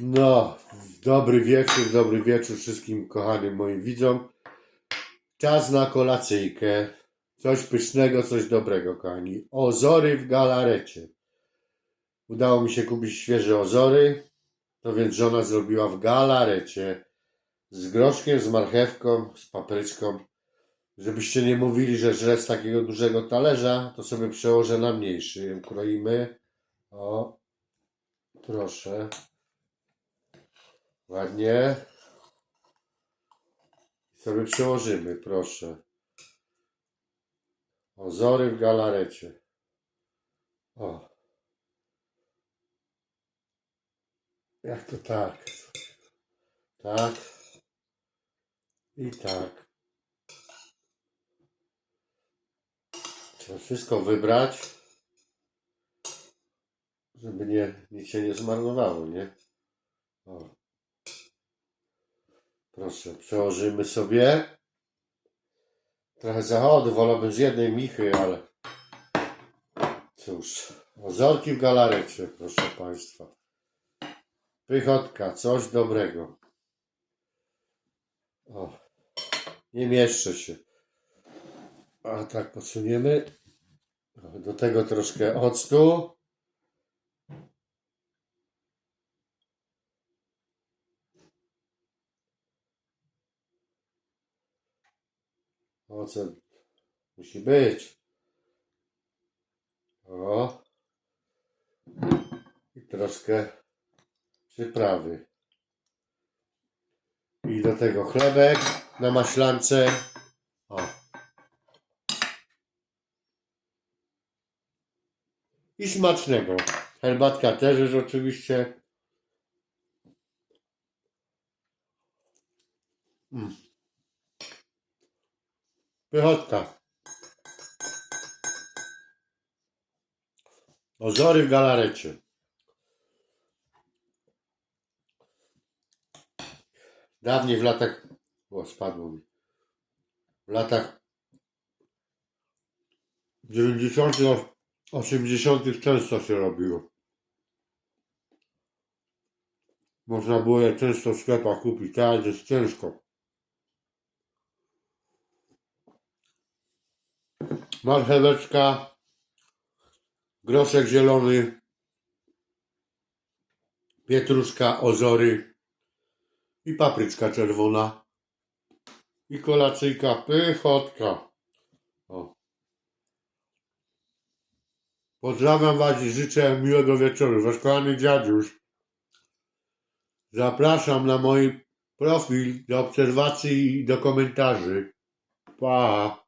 No, dobry wieczór, dobry wieczór wszystkim kochanym moim widzom. Czas na kolacyjkę. Coś pysznego, coś dobrego, kochani. Ozory w galarecie. Udało mi się kupić świeże ozory, to więc żona zrobiła w galarecie z groszkiem, z marchewką, z papryczką. Żebyście nie mówili, że żre z takiego dużego talerza, to sobie przełożę na mniejszy. Ukroimy. O, proszę. Ładnie. Sobie przełożymy, proszę. Ozory w galarecie. O. Jak to tak? Tak. I tak. Trzeba wszystko wybrać, żeby nie, nic się nie zmarnowało, nie? O. Proszę, przełożymy sobie. Trochę zachodu, wolałbym z jednej michy, ale cóż. Ozorki w galarecie, proszę Państwa. Pychotka, coś dobrego. O, nie mieszczę się. A tak podsuniemy. Do tego troszkę octu. Ocet musi być. O. I troszkę przyprawy. I do tego chlebek na maślance. O. I smacznego. Herbatka też jest oczywiście. Mm. Pychotka. Ozory w galarecie. Dawniej w latach. O, spadło mi. W latach 90., 80. często się robiło. Można było je często w sklepach kupić. Teraz jest ciężko. Marcheweczka, groszek zielony, pietruszka, ozory i papryczka czerwona i kolacyjka, pychotka. O. Pozdrawiam Was i życzę miłego wieczoru. Wasz kochany dziaduś. Zapraszam na mój profil do obserwacji i do komentarzy. Pa!